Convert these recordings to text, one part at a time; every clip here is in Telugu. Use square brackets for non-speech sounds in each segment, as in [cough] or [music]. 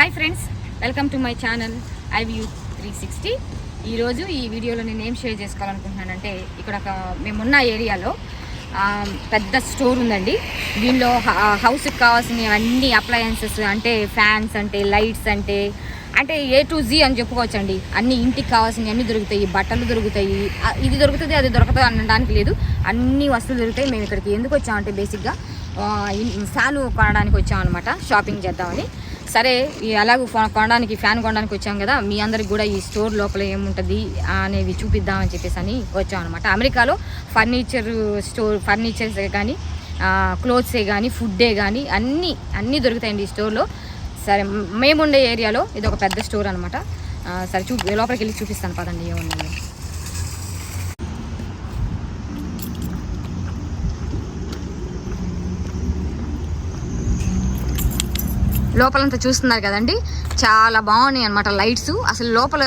Hi friends welcome to my channel I view three sixty ఈరోజు ఈ వీడియోలో నేను ఏం షేర్ చేసుకోవాలనుకుంటున్నానంటే ఇక్కడ ఒక మేమున్న ఏరియాలో పెద్ద స్టోర్ ఉందండి. దీనిలో హ- హౌస్కి కావాల్సిన అన్ని అప్లయన్సెస్ అంటే ఫ్యాన్స్ అంటే లైట్స్ అంటే అంటే ఏ టు జీ అని చెప్పుకోవచ్చండి. అన్ని ఇంటికి కావాల్సినవి అన్నీ దొరుకుతాయి బట్టలు దొరుకుతాయి. ఇది దొరుకుతుంది అది దొరకదు అనడానికి లేదు. అన్ని వస్తువులు దొరుకుతాయి మేము ఇక్కడికి ఎందుకు వచ్చామంటే బేసిక్గా ఫ్యాన్ కొనడానికి వచ్చామన్నమాట షాపింగ్ చేద్దామని. సరే అలాగ కొనడానికి ఫ్యాన్ కొనడానికి వచ్చాం కదా మీ అందరికి కూడా ఈ స్టోర్ లోపల ఏముంటుంది అనేవి చూపిద్దామని చెప్పేసి అని వచ్చాం అనమాట అమెరికాలో ఫర్నిచర్ స్టోర్ ఫర్నిచర్స్ కానీ క్లోత్సే కానీ ఫుడ్డే కానీ అన్నీ అన్నీ దొరుకుతాయండి ఈ స్టోర్లో సరే మేముండే ఏరియాలో ఇది ఒక పెద్ద స్టోర్ అనమాట సరే చూ లోపలికి వెళ్ళి చూపిస్తాను పదండి ఏముంది లోపలంతా చూస్తున్నారు కదండి. చాలా బాగున్నాయి అనమాట లైట్స్. అసలు లోపల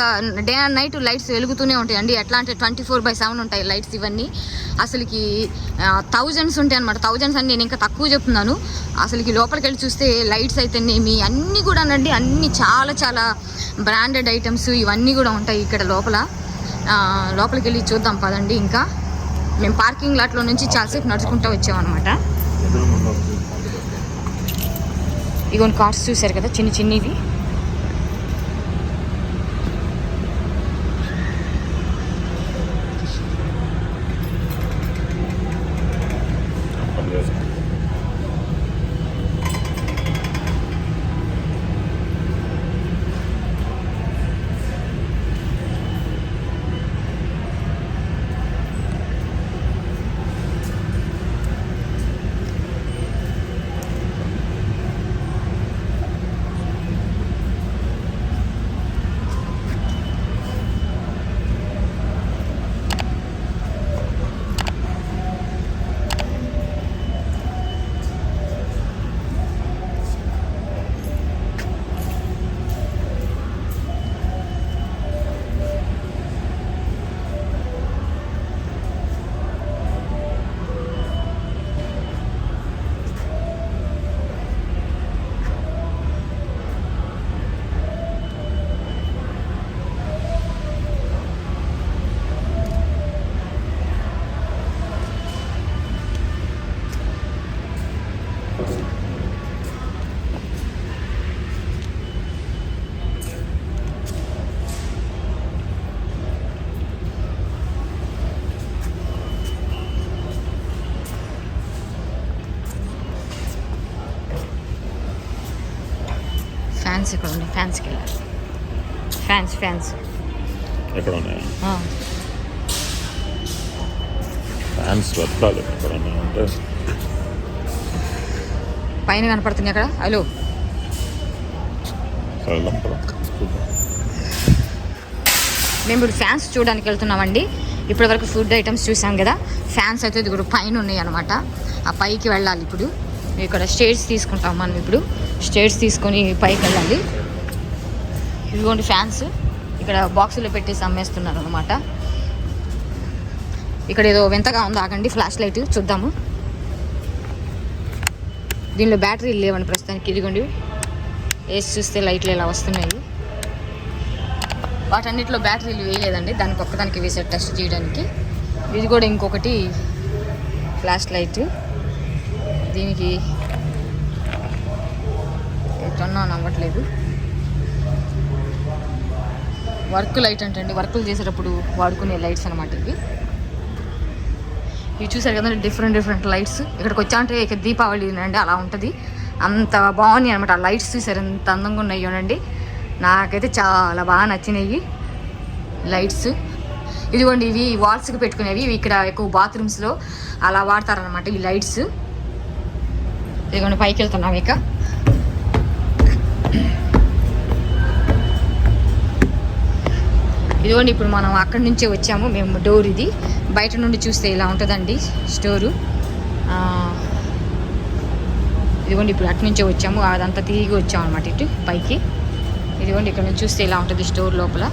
డే అండ్ నైట్ లైట్స్ వెలుగుతూనే ఉంటాయండి. ఎట్లా అంటే ట్వంటీ ఫోర్ బై సెవెన్ ఉంటాయి లైట్స్ ఇవన్నీ. అసలుకి థౌజండ్స్ ఉంటాయి అనమాట థౌజండ్స్ అని నేను ఇంకా తక్కువ చెప్తున్నాను. అసలుకి లోపలికి వెళ్ళి చూస్తే లైట్స్ అయితేనేమి అన్నీ కూడా అండి అన్నీ చాలా చాలా బ్రాండెడ్ ఐటమ్స్ ఇవన్నీ కూడా ఉంటాయి ఇక్కడ లోపల. లోపలికి వెళ్ళి చూద్దాం పదండి ఇంకా. మేము పార్కింగ్ లాట్లో నుంచి చాలాసేపు నడుచుకుంటూ వచ్చామన్నమాట. ఇగోని కార్డ్స్ చూశారు కదా చిన్న చిన్నవి. ఇక్కడ ఉన్నాయి ఫ్యాన్స్కి వెళ్ళాలి ఫ్యాన్స్ ఫ్యాన్స్ ఎక్కడ ఉన్నాయా ఫ్యాన్స్ వెతకాలి ఎక్కడ ఉన్నాయంటే పైన కనపడుతుంది అక్కడ హలో మేము ఇప్పుడు ఫ్యాన్స్ చూడడానికి వెళ్తున్నామండి. ఇప్పటి వరకు ఫుడ్ ఐటమ్స్ చూసాం కదా. ఫ్యాన్స్ అయితే ఇప్పుడు పైన ఉన్నాయి అనమాట ఆ పైకి వెళ్ళాలి ఇప్పుడు. ఇక్కడ స్టేట్స్ తీసుకుంటాం మనం ఇప్పుడు. స్టేట్స్ తీసుకొని పైకి వెళ్ళాలి ఇదిగోండి ఫ్యాన్స్. ఇక్కడ బాక్సులో పెట్టేసి అమ్మేస్తున్నారు అనమాట ఇక్కడ ఏదో వింతగా ఉంది. ఆగండి ఫ్లాష్ లైట్ చూద్దాము. దీనిలో బ్యాటరీలు లేవండి ప్రస్తుతానికి. ఇదిగోండి. వేసి చూస్తే లైట్లు ఇలా వస్తున్నాయి. వాటన్నిటిలో బ్యాటరీలు వేయలేదండి. దానికి ఒక్కదానికి వేసారు టెస్ట్ చేయడానికి. ఇది కూడా ఇంకొకటి ఫ్లాష్ లైట్. దీనికి ఎట్లన్నా నవ్వట్లేదు. వర్క్ లైట్ అంటండి వర్కులు చేసేటప్పుడు వాడుకునే లైట్స్ అనమాట ఇవి. ఇవి చూసారు కదా డిఫరెంట్ డిఫరెంట్ లైట్స్. ఇక్కడికి వచ్చా అంటే ఇక దీపావళి అండి అలా ఉంటుంది. అంత బాగున్నాయి అనమాట ఆ లైట్స్ చూసారు ఎంత అందంగా ఉన్నాయోనండి నాకైతే చాలా బాగా నచ్చినాయి లైట్స్. ఇదిగోండి ఇవి వాల్స్కి పెట్టుకునేవి ఇవి ఇక్కడ ఎక్కువ బాత్రూమ్స్లో అలా వాడతారనమాట ఈ లైట్స్. ఇదిగోండి పైకి వెళ్తున్నాం ఇక. ఇదిగోండి ఇప్పుడు మనం అక్కడి నుంచే వచ్చాము. మేము డోర్ ఇది. బయట నుండి చూస్తే ఇలా ఉంటుందండి స్టోరు. ఇదిగోండి ఇప్పుడు అటు నుంచే వచ్చాము. అదంతా తిరిగి వచ్చాము అనమాట ఇటు పైకి. ఇదిగోండి ఇక్కడ నుంచి చూస్తే ఇలా ఉంటుంది స్టోర్ లోపల.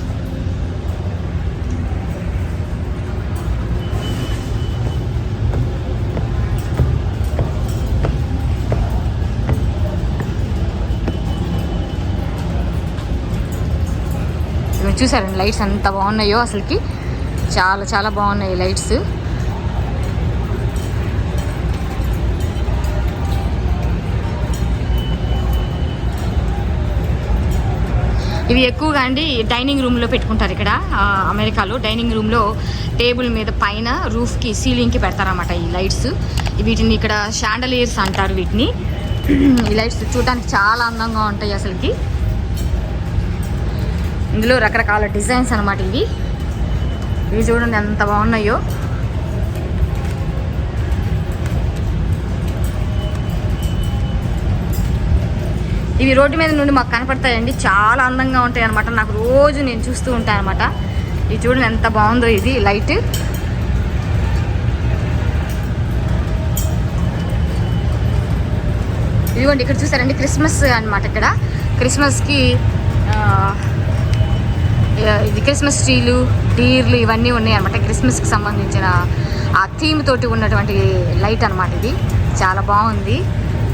చూసారండి లైట్స్ ఎంత బాగున్నాయో అసలుకి. చాలా చాలా బాగున్నాయి లైట్స్. ఇవి ఎక్కువగా అండి డైనింగ్ రూమ్లో పెట్టుకుంటారు ఇక్కడ అమెరికాలో. డైనింగ్ రూమ్లో టేబుల్ మీద పైన రూఫ్కి సీలింగ్కి పెడతారన్నమాట ఈ లైట్స్. వీటిని ఇక్కడ షాండలియర్స్ అంటారు వీటిని. ఈ లైట్స్ చూడడానికి చాలా అందంగా ఉంటాయి అసలుకి. ఇందులో రకరకాల డిజైన్స్ అన్నమాట ఇవి. ఇవి చూడండి ఎంత బాగున్నాయో. ఇవి రోడ్డు మీద నుండి మాకు కనపడతాయండి. చాలా అందంగా ఉంటాయి అనమాట నాకు రోజు నేను చూస్తూ ఉంటాను అనమాట ఇది చూడండి ఎంత బాగుందో ఇది లైట్. ఇదిగోండి ఇక్కడ చూసారండి క్రిస్మస్ అన్నమాట ఇక్కడ. క్రిస్మస్కి ఇది క్రిస్మస్ ట్రీలు డీర్లు ఇవన్నీ ఉన్నాయి అనమాట క్రిస్మస్కి సంబంధించిన ఆ థీమ్ తోటి ఉన్నటువంటి లైట్ అనమాట ఇది. చాలా బాగుంది.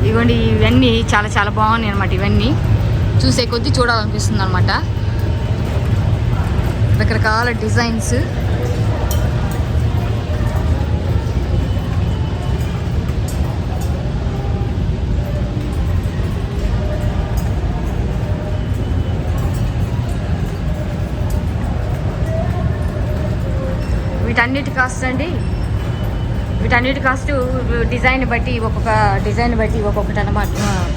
ఇవ్వండి ఇవన్నీ చాలా చాలా బాగున్నాయి అనమాట ఇవన్నీ. చూసే కొద్దీ చూడాలనిపిస్తుంది అనమాట రకరకాల డిజైన్స్ వీటన్నిటి కాస్ట్ అండి. వీటన్నిటి కాస్ట్ డిజైన్ బట్టి ఒక్కొక్క డిజైన్ బట్టి ఒక్కొక్కటి అనమాట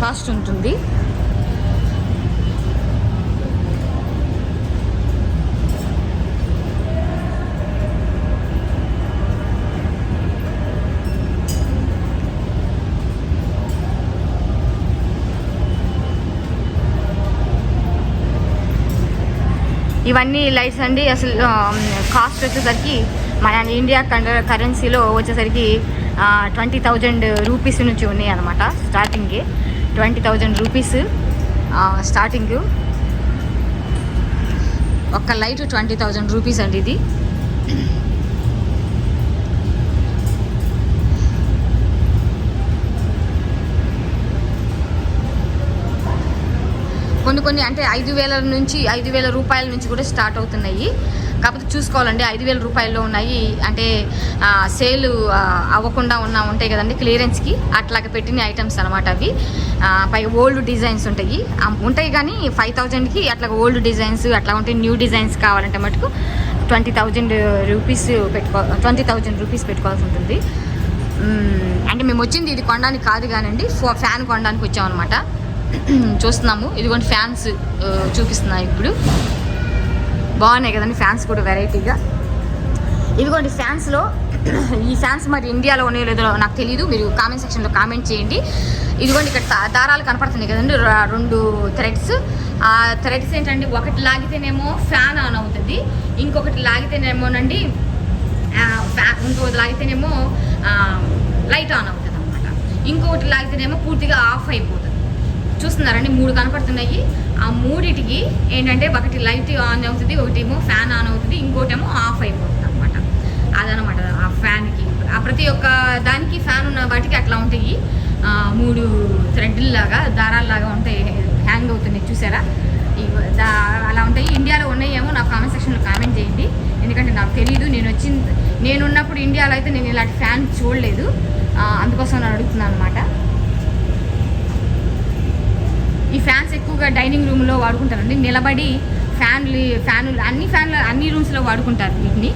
కాస్ట్ ఉంటుంది. ఇవన్నీ లైట్స్ అండి. అసలు కాస్ట్ వచ్చేసరికి మన ఇండియా కరెన్సీలో వచ్చేసరికి ట్వంటీ థౌజండ్ రూపీస్ నుంచి ఉన్నాయి అనమాట స్టార్టింగ్కి ట్వంటీ థౌజండ్ రూపీస్ స్టార్టింగ్. ఒక్క లైట్ ట్వంటీ థౌజండ్ రూపీస్ అండి ఇది. కొన్ని కొన్ని అంటే ఐదు వేల నుంచి ఐదు వేల రూపాయల నుంచి కూడా స్టార్ట్ అవుతున్నాయి. కాకపోతే చూసుకోవాలండి ఐదు వేల రూపాయల్లో ఉన్నాయి. అంటే సేల్ అవ్వకుండా ఉన్న ఉంటాయి కదండి క్లియరెన్స్కి. అట్లాగా పెట్టిన ఐటమ్స్ అనమాట అవి. పైగా ఓల్డ్ డిజైన్స్ ఉంటాయి. ఉంటాయి కానీ ఫైవ్ థౌజండ్కి అట్లా ఓల్డ్ డిజైన్స్ అట్లా ఉంటాయి న్యూ డిజైన్స్ కావాలంటే మటుకు ట్వంటీ థౌజండ్ రూపీస్ పెట్టుకో ట్వంటీ థౌజండ్ రూపీస్ పెట్టుకోవాల్సి ఉంటుంది. అంటే మేము వచ్చింది ఇది కొనడానికి కాదు కానండి ఫ్యాన్ కొనడానికి వచ్చామన్నమాట. చూస్తున్నాము. ఇదిగోండి ఫ్యాన్స్ చూపిస్తున్నాయి ఇప్పుడు. బాగున్నాయి కదండి ఫ్యాన్స్ కూడా వెరైటీగా. ఇదిగోండి ఫ్యాన్స్లో ఈ ఫ్యాన్స్ మరి ఇండియాలో ఉన్నాయో లేదో నాకు తెలియదు మీరు కామెంట్ సెక్షన్లో కామెంట్ చేయండి. ఇదిగోండి ఇక్కడ దారాలు కనపడుతున్నాయి కదండి రెండు థ్రెడ్స్. ఆ థ్రెడ్స్ ఏంటంటే ఒకటి లాగితేనేమో ఫ్యాన్ ఆన్ అవుతుంది ఇంకొకటి లాగితేనేమోనండి ఫ్యాన్ ఫ్యా- ఇంకొకటి లాగితేనేమో లైట్ ఆన్ అవుతుంది అనమాట ఇంకొకటి లాగితేనేమో పూర్తిగా ఆఫ్ అయిపోతుంది. చూస్తున్నారండి మూడు కనపడుతున్నాయి. ఆ మూడిటికి ఏంటంటే ఒకటి లైట్ ఆన్ అవుతుంది ఒకటేమో ఫ్యాన్ ఆన్ అవుతుంది ఇంకోటేమో ఆఫ్ అయిపోతుంది అనమాట అదనమాట ఆ ఫ్యాన్కి. ఆ ప్రతి ఒక్క దానికి ఫ్యాన్ ఉన్న వాటికి అట్లా ఉంటాయి. మూడు థ్రెడ్లాగా దారాల్లాగా ఉంటాయి హ్యాంగ్ అవుతున్నాయి చూసారా? ఇవి దా- అలా ఉంటాయి. ఇండియాలో ఉన్నాయేమో నా కామెంట్ సెక్షన్లో కామెంట్ చేయండి. ఎందుకంటే నాకు తెలియదు నేను వచ్చింది నేను ఉన్నప్పుడు ఇండియాలో అయితే నేను ఇలాంటి ఫ్యాన్ చూడలేదు. అందుకోసం నేను అడుగుతున్నాను అనమాట ఈ ఫ్యాన్స్ ఎక్కువగా డైనింగ్ రూమ్లో వాడుకుంటారండి నిలబడి ఫ్యాన్లు ఫ్యాన్లు అన్ని ఫ్యాన్లు అన్ని రూమ్స్లో వాడుకుంటారు వీటిని.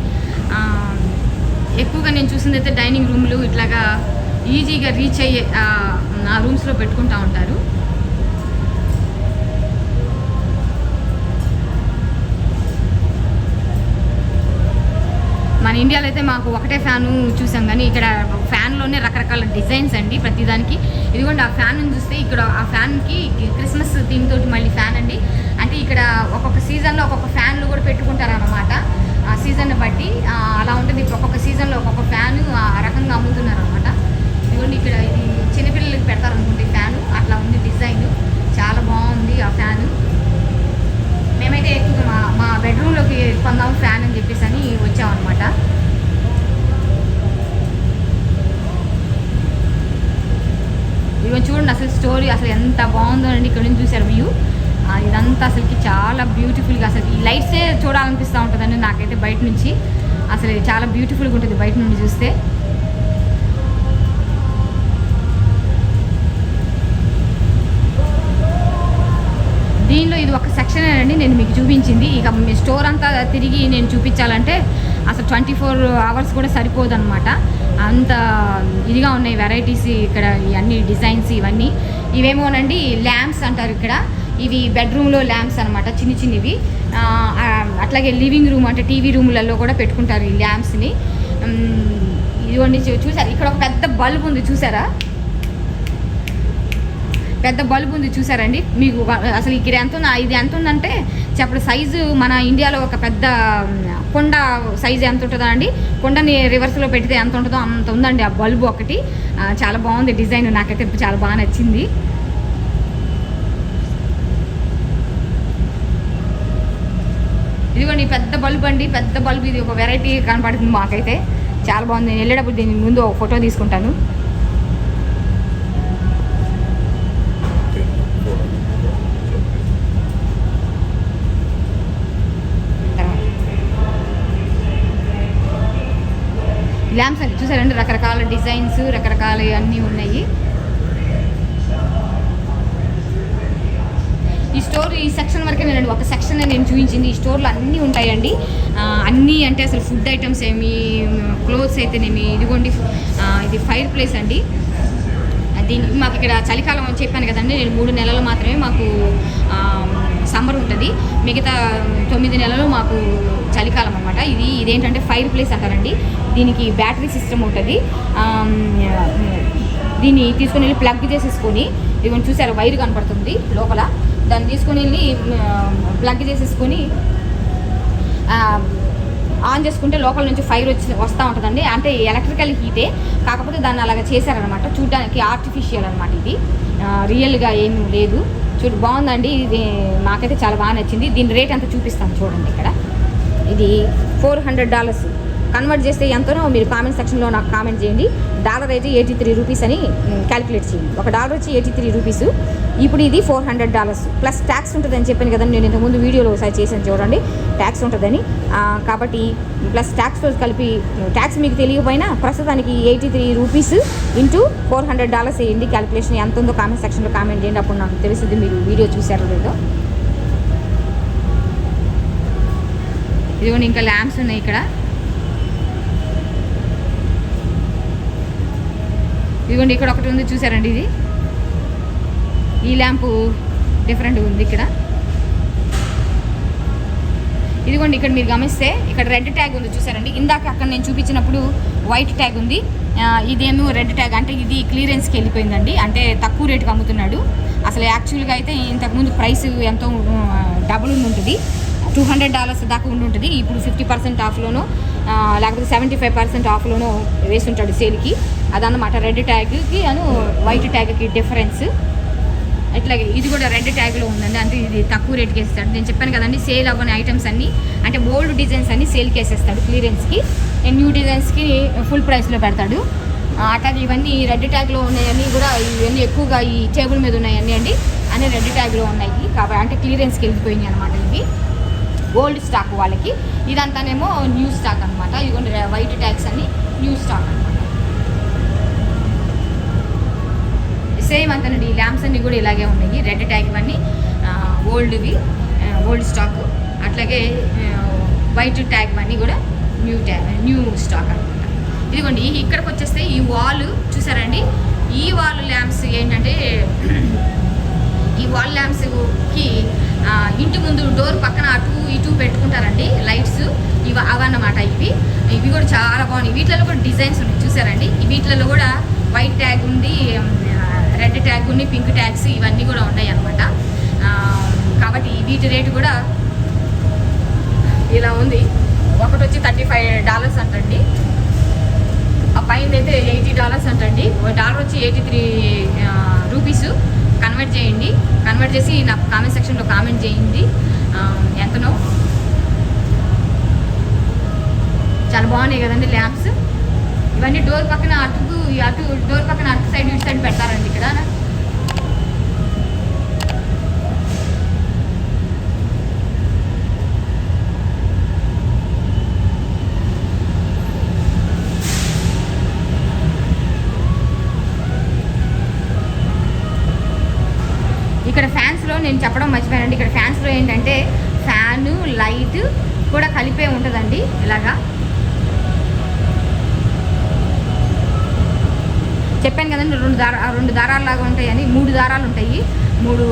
ఎక్కువగా నేను చూసింది అయితే డైనింగ్ రూమ్లు ఇట్లాగా ఈజీగా రీచ్ అయ్యే ఆ, ఆ రూమ్స్లో పెట్టుకుంటా ఉంటారు. మన ఇండియాలో అయితే మాకు ఒకటే ఫ్యాను చూసాం కానీ ఇక్కడ ఫ్యాన్లోనే రకరకాల డిజైన్స్ అండి ప్రతిదానికి. ఇదిగోండి ఆ ఫ్యాన్ చూస్తే ఇక్కడ ఆ ఫ్యాన్కి క్రిస్మస్ థీమ్ తోటి మళ్ళీ ఫ్యాన్ అండి. అంటే ఇక్కడ ఒక్కొక్క సీజన్లో ఒక్కొక్క ఫ్యాన్లు కూడా పెట్టుకుంటారు అనమాట ఆ సీజన్ బట్టి అలా ఉంటుంది. ఒక్కొక్క సీజన్లో ఒక్కొక్క ఫ్యాన్ ఆ రకంగా అమ్ముతున్నారు అనమాట ఇదిగోండి ఇక్కడ ఇది చిన్నపిల్లలకి పెడతారు అనుకుంటే ఫ్యాన్ అట్లా ఉంది డిజైన్ చాలా బాగుంది ఆ ఫ్యాను మేమైతే ఎక్కువగా మా మా బెడ్రూమ్లోకి కొందాం ఫ్యాన్ అని చెప్పేసి అని వచ్చామన్నమాట ఇవన్నీ చూడండి అసలు స్టోరీ అసలు ఎంత బాగుందో అండి ఇక్కడ నుంచి చూశారు వ్యూ. ఇదంతా అసలుకి చాలా బ్యూటిఫుల్గా అసలు ఈ లైట్సే చూడాలనిపిస్తూ ఉంటుందండి నాకైతే బయట నుంచి. అసలు చాలా బ్యూటిఫుల్గా ఉంటుంది బయట నుండి చూస్తే. దీనిలో ఇది ఒక సెక్షన్ అండి నేను మీకు చూపించింది. ఇక మీ స్టోర్ అంతా తిరిగి నేను చూపించాలంటే అసలు ట్వంటీ ఫోర్ అవర్స్ కూడా సరిపోదన్నమాట. అంత ఇదిగా ఉన్నాయి వెరైటీస్ ఇక్కడ ఇవన్నీ డిజైన్స్ ఇవన్నీ. ఇవేమోనండి ల్యాంప్స్ అంటారు ఇక్కడ. ఇవి బెడ్రూమ్లో ల్యాంప్స్ అనమాట చిన్ని చిన్నవి. అట్లాగే లివింగ్ రూమ్ అంటే టీవీ రూమ్లలో కూడా పెట్టుకుంటారు ఈ ల్యాంప్స్ని. ఇదిగోండి చూసారు? ఇక్కడ ఒక పెద్ద బల్బ్ ఉంది చూసారా? పెద్ద బల్బ్ ఉంది చూసారండి. మీకు అసలు ఇక్కడ ఎంత ఉంది ఇది ఎంత ఉందంటే చెప్పడు సైజు మన ఇండియాలో ఒక పెద్ద కొండ సైజు ఎంత ఉంటుందో అండి. కొండని రివర్స్లో పెడితే ఎంత ఉంటుందో అంత ఉందండి ఆ బల్బు ఒకటి. చాలా బాగుంది డిజైన్ నాకైతే చాలా బాగా నచ్చింది. ఇదిగోండి పెద్ద బల్బ్ అండి పెద్ద బల్బ్ ఇది ఒక వెరైటీ కనపడుతుంది మాకైతే. చాలా బాగుంది. నేను వెళ్ళేటప్పుడు దీని ముందు ఒక ఫోటో తీసుకుంటాను. ల్యాంప్స్ అండి? చూసారండి రకరకాల డిజైన్స్ రకరకాల అన్నీ ఉన్నాయి. ఈ స్టోర్ ఈ సెక్షన్ వరకే నేను ఒక సెక్షన్ నేను చూపించింది. ఈ స్టోర్లో అన్నీ ఉంటాయండి. అన్నీ అంటే అసలు ఫుడ్ ఐటమ్స్ ఏమి క్లోత్స్ అయితేనేమి ఇదిగోండి ఇది ఫైర్ ప్లేస్ అండి. దీని మాకు ఇక్కడ చలికాలం అని చెప్పాను కదండి. నేను మూడు నెలలు మాత్రమే మాకు సమ్మర్ ఉంటుంది. మిగతా తొమ్మిది నెలలు మాకు చలికాలం అనమాట ఇది ఇదేంటంటే ఫైర్ ప్లేస్ అంటారండి. దీనికి బ్యాటరీ సిస్టమ్ ఉంటుంది. దీన్ని తీసుకుని వెళ్ళి ప్లగ్ చేసేసుకొని ఇవన్నీ చూసారు వైర్ కనపడుతుంది లోపల. దాన్ని తీసుకొని వెళ్ళి ప్లగ్ చేసేసుకొని ఆన్ చేసుకుంటే లోపల నుంచి ఫైర్ వచ్చి వస్తూ ఉంటుందండి. అంటే ఎలక్ట్రికల్ హీటే. కాకపోతే దాన్ని అలాగ చేశారనమాట చూడడానికి ఆర్టిఫిషియల్ అనమాట ఇది. రియల్గా ఏమీ లేదు. చూడు బాగుందండి. ఇది నాకైతే చాలా బాగా నచ్చింది. దీని రేట్ ఎంత చూపిస్తాను చూడండి ఇక్కడ. ఇది ఫోర్ హండ్రెడ్ డాలర్స్ కన్వర్ట్ చేస్తే ఎంతనో మీరు కామెంట్ సెక్షన్లో నాకు కామెంట్ చేయండి. డాలర్ అయితే ఎయిటీ త్రీ రూపీస్ అని క్యాలిక్యులేట్ చేయండి. ఒక డాలర్ వచ్చి ఎయిటీ త్రీ రూపీస్ ఇప్పుడు ఇది four hundred dollars plus tax ఉంటుందని చెప్పాను కదా నేను ఇంతకుముందు వీడియోలో ఒకసారి చేశాను చూడండి. ట్యాక్స్ ఉంటుందని. కాబట్టి ప్లస్ ట్యాక్స్తో కలిపి ట్యాక్స్ మీకు తెలియకపోయినా ప్రస్తుతానికి eighty three rupees into four hundred dollars వేయండి. క్యాలిక్యులేషన్ ఎంత ఉందో కామెంట్ సెక్షన్లో కామెంట్ చేయండి. అప్పుడు నాకు తెలుస్తుంది మీరు వీడియో చూసారో లేదో. ఇదిగోండి ఇంకా ల్యాంప్స్ ఉన్నాయి ఇక్కడ. ఇదిగోండి ఇక్కడ ఒకటి ఉంది చూసారండి ఇది? ఈ ల్యాంపు డిఫరెంట్ ఉంది ఇక్కడ. ఇదిగోండి ఇక్కడ మీరు గమనిస్తే ఇక్కడ రెడ్ ట్యాగ్ ఉంది చూసారండి ఇందాక అక్కడ నేను చూపించినప్పుడు వైట్ ట్యాగ్ ఉంది. ఇదేమో రెడ్ ట్యాగ్ అంటే ఇది క్లియరెన్స్కి వెళ్ళిపోయిందండి. అంటే తక్కువ రేటుకి అమ్ముతున్నాడు. అసలు యాక్చువల్గా అయితే ఇంతకుముందు ప్రైస్ ఎంతో డబుల్ ఉండి ఉంటుంది టూ హండ్రెడ్ డాలర్స్ దాకా ఉండి ఉంటుంది ఇప్పుడు ఫిఫ్టీ పర్సెంట్ ఆఫ్లోనూ లేకపోతే సెవెంటీ ఫైవ్ పర్సెంట్ ఆఫ్లోనో వేస్తుంటాడు సేల్కి. అదన్నమాట రెడ్ ట్యాగ్కి అను వైట్ ట్యాగ్కి డిఫరెన్స్. ఇట్లాగే ఇది కూడా రెడ్ ట్యాగ్లో ఉందండి. అంటే ఇది తక్కువ రేట్కి వేస్తాడు. నేను చెప్పాను కదండి సేల్ అవ్వని ఐటమ్స్ అన్నీ అంటే ఓల్డ్ డిజైన్స్ అన్నీ సేల్కి వేసేస్తాడు క్లియరెన్స్కి. న్యూ డిజైన్స్కి ఫుల్ ప్రైస్లో పెడతాడు. అట్లాగే ఇవన్నీ రెడ్ ట్యాగ్లో ఉన్నాయన్నీ కూడా ఇవన్నీ ఎక్కువగా ఈ టేబుల్ మీద ఉన్నాయన్నీ అండి అన్ని రెడ్ ట్యాగ్లో ఉన్నాయి. కాబట్టి అంటే క్లియరెన్స్కి వెళ్ళిపోయినాయి అనమాట ఇవి. ఓల్డ్ స్టాక్ వాళ్ళకి. ఇదంతానేమో న్యూ స్టాక్ అనమాట ఇదిగోండి వైట్ ట్యాగ్స్ అన్ని న్యూ స్టాక్ అనమాట సేమ్ అంతనండి ఈ ల్యాంప్స్ అన్నీ కూడా ఇలాగే ఉన్నాయి. రెడ్ ట్యాగ్ ఇవన్నీ ఓల్డ్వి ఓల్డ్ స్టాక్. అట్లాగే వైట్ ట్యాగ్ ఇవన్నీ కూడా న్యూ ట్యాగ్ న్యూ స్టాక్ అనమాట ఇదిగోండి ఇక్కడికి వచ్చేస్తే ఈ వాల్ చూసారండి? ఈ వాల్ ల్యాంప్స్ ఏంటంటే ఈ వాల్ ల్యాంప్స్కి ఇంటి ముందు డోర్ పక్కన అటు ఇటు పెట్టుకుంటారండి లైట్స్. ఇవి అవన్నమాట ఇవి. ఇవి కూడా చాలా బాగున్నాయి. వీటిలో కూడా డిజైన్స్ ఉన్నాయి చూసారండి? వీటిలలో కూడా వైట్ ట్యాగ్ ఉంది రెడ్ ట్యాగ్ ఉంది పింక్ ట్యాగ్స్ ఇవన్నీ కూడా ఉన్నాయి అనమాట కాబట్టి వీటి రేటు కూడా ఇలా ఉంది. ఒకటి వచ్చి థర్టీ ఫైవ్ డాలర్స్ అంటండి. ఆ పైన అయితే ఎయిటీ డాలర్స్ అంటండి. ఒక డాలర్ వచ్చి ఎయిటీ త్రీ రూపీస్. కన్వర్ట్ చేయండి. కన్వర్ట్ చేసి నాకు కామెంట్ సెక్షన్లో కామెంట్ చేయండి. Um, ఎంతనో. చాలా బాగున్నాయి కదండి ల్యాంప్స్. ఇవన్నీ డోర్ పక్కన అటుకు ఈ అటు డోర్ పక్కన అటు సైడ్ ఇటు సైడ్ పెడతారండి ఇక్కడ. ఇక్కడ ఫ్యాన్స్లో నేను చెప్పడం మర్చిపోయానండి. ఇక్కడ ఫ్యాన్స్లో ఏంటంటే ఫ్యాను లైట్ కూడా కలిపే ఉంటుందండి ఇలాగా. చెప్పాను కదండి రెండు దార రెండు దారాలు లాగా ఉంటాయని మూడు దారాలు ఉంటాయి మూడు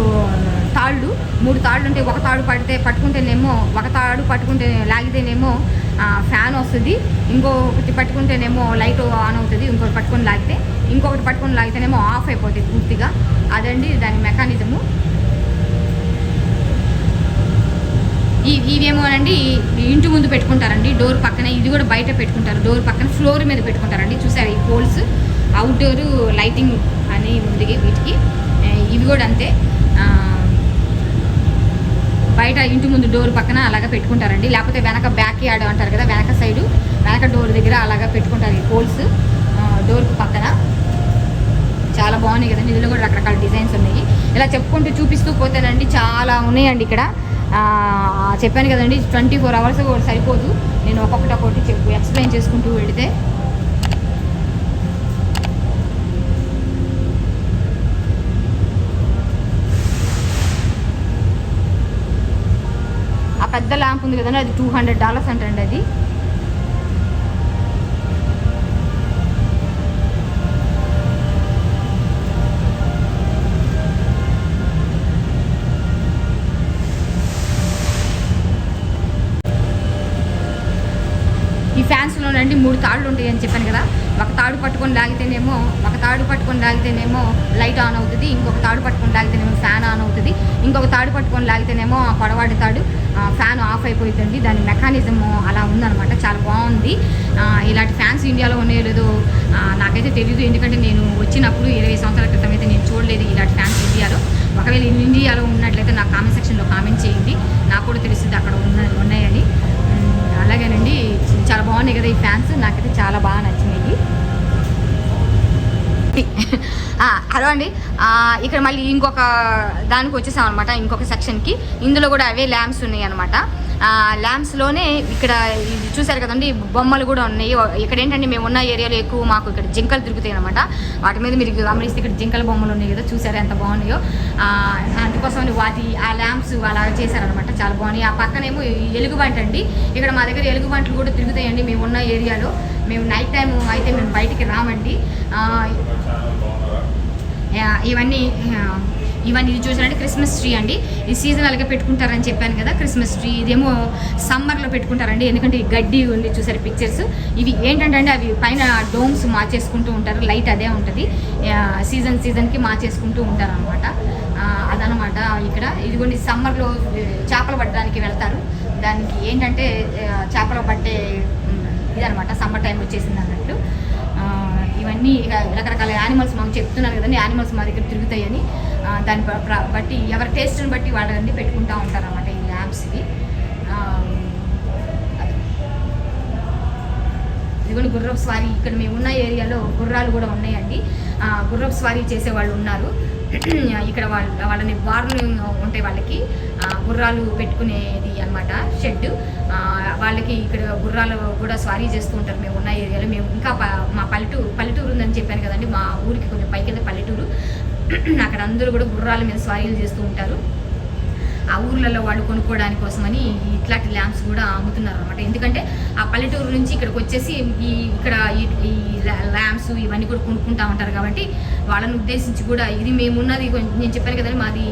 తాళ్ళు మూడు తాళ్ళు ఉంటాయి ఒక తాడు పడితే పట్టుకుంటేనేమో ఒక తాడు పట్టుకుంటే లాగితేనేమో ఫ్యాన్ వస్తుంది. ఇంకొకటి పట్టుకుంటేనేమో లైట్ ఆన్ అవుతుంది ఇంకొకటి పట్టుకొని లాగితే ఇంకొకటి పట్టుకొని లాగితేనేమో ఆఫ్ అయిపోతుంది పూర్తిగా. అదండి దాని మెకానిజము. ఇవేమో అండి ఇంటి ముందు పెట్టుకుంటారండి డోర్ పక్కన ఇది కూడా బయట పెట్టుకుంటారు డోర్ పక్కన ఫ్లోర్ మీద పెట్టుకుంటారండి. చూసారు ఈ పోల్స్? అవుట్డోర్ లైటింగ్ అని ఉంది వీటికి. ఇవి కూడా అంతే. బయట ఇంటి ముందు డోర్ పక్కన అలాగ పెట్టుకుంటారండి. లేకపోతే వెనక బ్యాక్ యార్డ్ అంటారు కదా వెనక సైడు వెనక డోర్ దగ్గర అలాగా పెట్టుకుంటారు ఈ పోల్స్. డోర్ పక్కన. చాలా బాగున్నాయి కదండి ఇందులో కూడా రకరకాల డిజైన్స్ ఉన్నాయి. ఇలా చెప్పుకుంటూ చూపిస్తూ పోతేనండి చాలా ఉన్నాయండి ఇక్కడ. చెప్పాను కదండి ట్వంటీ ఫోర్ అవర్స్ కూడా సరిపోదు. నేను ఒక్కొక్కటి ఒక్కొక్కటి చెప్పు ఎక్స్ప్లెయిన్ చేసుకుంటూ వెళితే. ఆ పెద్ద ల్యాంప్ ఉంది కదండి అది టూ హండ్రెడ్ డాలర్స్ అంటండి అది. ఫ్యాన్స్లోనండి మూడు తాళ్ళు ఉంటాయి అని చెప్పాను కదా ఒక తాడు పట్టుకొని లాగితేనేమో ఒక తాడు పట్టుకొని లాగితేనేమో లైట్ ఆన్ అవుతుంది ఇంకొక తాడు పట్టుకొని లాగితేనేమో ఫ్యాన్ ఆన్ అవుతుంది ఇంకొక తాడు పట్టుకొని లాగితేనేమో ఆ పొడవాడి తాడు ఫ్యాన్ ఆఫ్ అయిపోతుంది దాని మెకానిజం అలా ఉందనమాట చాలా బాగుంది. ఇలాంటి ఫ్యాన్స్ ఇండియాలో ఉన్నాయో లేదో నాకైతే తెలియదు ఎందుకంటే నేను వచ్చినప్పుడు ఇరవై సంవత్సరాల క్రితం అయితే నేను చూడలేదు ఇలాంటి ఫ్యాన్స్ ఇండియాలో. ఒకవేళ ఇండియాలో ఉన్నట్లయితే నాకు కామెంట్ సెక్షన్లో కామెంట్ చేయండి. నాకు కూడా తెలుస్తుంది అక్కడ ఉన్న ఉన్నాయని. అలాగేనండి చాలా బాగున్నాయి కదా ఈ ఫ్యాన్స్. నాకైతే చాలా బాగా నచ్చినాయి. ఆ, హలో అండి. ఇక్కడ మళ్ళీ ఇంకొక దానికి వచ్చేసాం అనమాట ఇంకొక సెక్షన్కి. ఇందులో కూడా అవే ల్యాంప్స్ ఉన్నాయి అనమాట ల్యాంప్స్లోనే ఇక్కడ ఇది చూసారు కదండి బొమ్మలు కూడా ఉన్నాయి. ఇక్కడ ఏంటంటే మేము ఉన్న ఏరియాలో ఎక్కువ మాకు ఇక్కడ జింకలు తిరుగుతాయి అనమాట వాటి మీద మీరు గమనిస్తే ఇక్కడ జింకల బొమ్మలు ఉన్నాయి కదా చూసారు ఎంత బాగున్నాయో. అందుకోసం వాటి ఆ ల్యాంప్స్ అలా చేశారనమాట చాలా బాగున్నాయి. ఆ పక్కనేమో ఎలుగుబంట అండి. ఇక్కడ మా దగ్గర ఎలుగుబంటలు కూడా తిరుగుతాయండి మేము ఉన్న ఏరియాలో. మేము నైట్ టైం అయితే మేము బయటికి రామండి. ఇవన్నీ ఇవన్నీ ఇది చూసారంటే క్రిస్మస్ ట్రీ అండి. ఈ సీజనల్గా పెట్టుకుంటారని చెప్పాను కదా క్రిస్మస్ ట్రీ ఇదేమో సమ్మర్లో పెట్టుకుంటారండి ఎందుకంటే ఈ గడ్డి ఉంది చూసారు పిక్చర్స్ ఇవి ఏంటంటే అవి పైన డోమ్స్ మార్చేసుకుంటూ ఉంటారు లైట్ అదే ఉంటుంది. సీజన్ సీజన్కి మార్చేసుకుంటూ ఉంటారు అనమాట అదనమాట ఇక్కడ. ఇదిగోండి సమ్మర్లో చేపలు పట్టడానికి వెళ్తారు. దానికి ఏంటంటే చేపలు పట్టే ఇదనమాట సమ్మర్ టైం వచ్చేసింది అన్నట్టు. ఇవన్నీ ఇక రకరకాల యానిమల్స్ మాకు చెప్తున్నాను కదండి యానిమల్స్ మా దగ్గర తిరుగుతాయని. దాని దాన్ని బ- బట్టి ఎవరి టేస్ట్ని బట్టి వాళ్ళని పెట్టుకుంటూ ఉంటారు అనమాట ఈ ల్యాంప్స్ ఇవి ఇదిగోండి గుర్రపు స్వారీ ఇక్కడ మేము ఉన్న ఏరియాలో గుర్రాలు కూడా ఉన్నాయండి. గుర్రపు స్వారీ చేసే వాళ్ళు ఉన్నారు. [clears throat] ఇక్కడ వాళ్ళ వాళ్ళని బార్లు ఉంటాయి వాళ్ళకి. గుర్రాలు పెట్టుకునేది అనమాట షెడ్ వాళ్ళకి ఇక్కడ గుర్రాలు కూడా స్వారీ చేస్తూ ఉంటారు. మేము ఉన్న ఏరియాలో మేము ఇంకా మా పల్లెటూరు పల్లెటూరు ఉందని చెప్పాను కదండి. మా ఊరికి కొంచెం పైకి పల్లెటూరు. [clears throat] అక్కడ అందరూ కూడా గుర్రాల మీద స్వారీలు చేస్తూ ఉంటారు. ఆ ఊర్లలో వాళ్ళు కొనుక్కోవడానికి కోసమని ఇట్లాంటి ల్యాంప్స్ కూడా అమ్ముతున్నారు అనమాట ఎందుకంటే ఆ పల్లెటూరు నుంచి ఇక్కడికి వచ్చేసి ఈ ఇక్కడ ఈ- ఈ ల్యాంప్స్ ఇవన్నీ కూడా కొనుక్కుంటా ఉంటారు కాబట్టి వాళ్ళని ఉద్దేశించి కూడా ఇది మేమున్నది నేను చెప్పాను కదండి మాది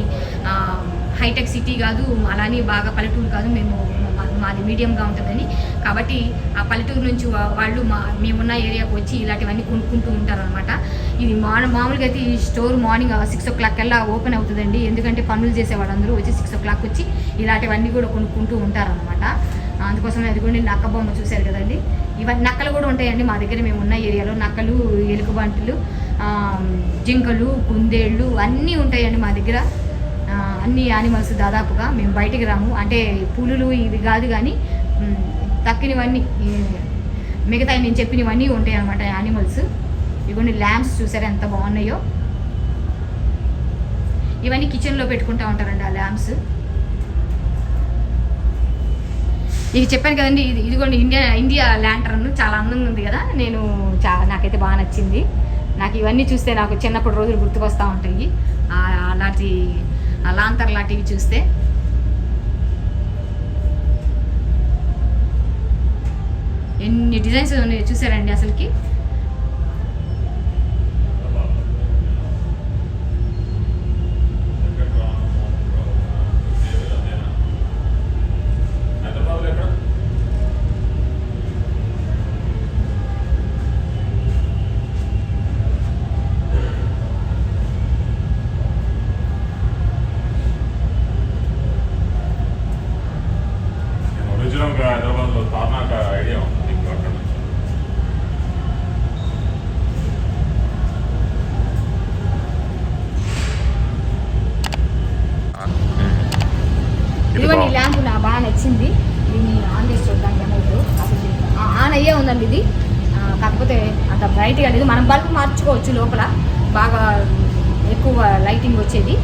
హైటెక్ సిటీ కాదు అలానే బాగా పల్లెటూరు కాదు మేము మాది మీడియంగా ఉంటుందని. కాబట్టి ఆ పల్లెటూరు నుంచి వాళ్ళు మా మేమున్న ఏరియాకి వచ్చి ఇలాంటివన్నీ కొనుక్కుంటూ ఉంటారు అనమాట ఇది మా మామూలుగా అయితే ఈ store morning six o'clock కల్లా ఓపెన్ అవుతుందండి. ఎందుకంటే పనులు చేసే వాళ్ళందరూ వచ్చి సిక్స్ ఓ క్లాక్ వచ్చి ఇలాంటివన్నీ కూడా కొనుక్కుంటూ ఉంటారనమాట అందుకోసం అది కూడా నక్క బొమ్మ చూశారు కదండి. ఇవన్నీ నక్కలు కూడా ఉంటాయండి మా దగ్గర మేము ఉన్న ఏరియాలో. నక్కలు ఎలుకబంటులు జింకలు కుందేళ్ళు అన్నీ ఉంటాయండి మా దగ్గర. అన్ని యానిమల్స్ దాదాపుగా మేము బయటికి రాము. అంటే పులులు ఇవి కాదు కానీ తక్కినవన్నీ మిగతా నేను చెప్పినవన్నీ ఉంటాయి అనమాట యానిమల్స్ ఇవన్నీ ల్యాంప్స్ చూసారా ఎంత బాగున్నాయో? ఇవన్నీ కిచెన్లో పెట్టుకుంటా ఉంటారండి ఆ ల్యాంప్స్ ఇది చెప్పాను కదండి ఇది ఇదిగోండి ఇండియా ఇండియా ల్యాంటర్న్ చాలా అందంగా ఉంది కదా? నేను చా నాకైతే బాగా నచ్చింది. నాకు ఇవన్నీ చూస్తే నాకు చిన్నప్పుడు రోజులు గుర్తుకొస్తూ ఉంటాయి. అలాంటి ఆ లాంటివి చూస్తే. ఎన్ని డిజైన్స్ ఉన్నాయి చూసారండి అసలుకి హైదరాబాద్లో ఎక్కడ ఒరిజినల్గా హైదరాబాద్లో తార్నాక ఐడియా ఉంది మీకు అక్కడ నుంచి ఇది ఇదిగోండి ఈ బాగుంది. ల్యాంప్ నాకు బాగా నచ్చింది దీన్ని ఆన్ చేసి చూద్దాం ఏమవుతుందో అసలు ఇది ఆ- ఆన్ అయ్యే ఉందండి ఇది ఆ, కాకపోతే అంత బ్రైట్గా లేదు మనం బల్బ్ మార్చుకోవచ్చు లోపల బాగా ఎక్కువ లైటింగ్ వచ్చేది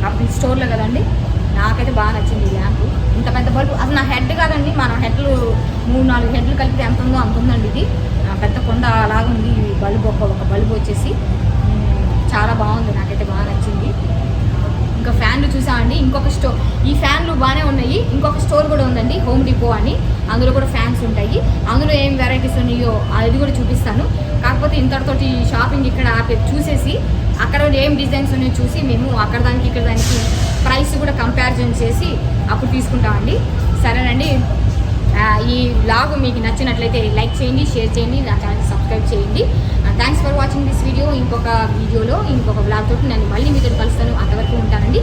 కాకపోతే ఇది స్టోర్లో కదండి నాకైతే బాగా నచ్చింది ఈ ల్యాంప్ ఇంత పెద్ద బల్బు అసలు నా హెడ్ కాదండి మనం హెడ్లు మూడు నాలుగు హెడ్లు కలిపితే ఎంత ఉందో అంత ఉందండి ఇది ఆ, పెద్ద కొండ లాగా ఉంది ఈ బల్బు ఒక ఒక బల్బు వచ్చేసి. చాలా బాగుంది నాకైతే బాగా నచ్చింది. ఇంకా ఫ్యాన్లు చూసామండి ఇంకొక స్టోర్ ఈ ఫ్యాన్లు బాగానే ఉన్నాయి ఇంకొక స్టోర్ కూడా ఉందండి హోమ్ డిపో అని. అందులో కూడా ఫ్యాన్స్ ఉంటాయి. అందులో ఏం వెరైటీస్ ఉన్నాయో అది కూడా చూపిస్తాను. కాకపోతే ఇంతటితోటి షాపింగ్ ఇక్కడ ఆపే చూసేసి అక్కడ ఏం డిజైన్స్ ఉన్నాయో చూసి మేము అక్కడ దానికి ఇక్కడ దానికి ప్రైస్ కూడా కంపారిజన్ చేసి అప్పుడు తీసుకుంటామండి. సరేనండి. ఈ బ్లాగ్ మీకు నచ్చినట్లయితే లైక్ చేయండి షేర్ చేయండి నా ఛానల్ సబ్స్క్రైబ్ చేయండి. Thanks for watching this video ఇంకొక వీడియోలో ఇంకొక బ్లాగ్ తోటి నేను మళ్ళీ మీతో కలుస్తాను. అంతవరకు ఉంటానండి.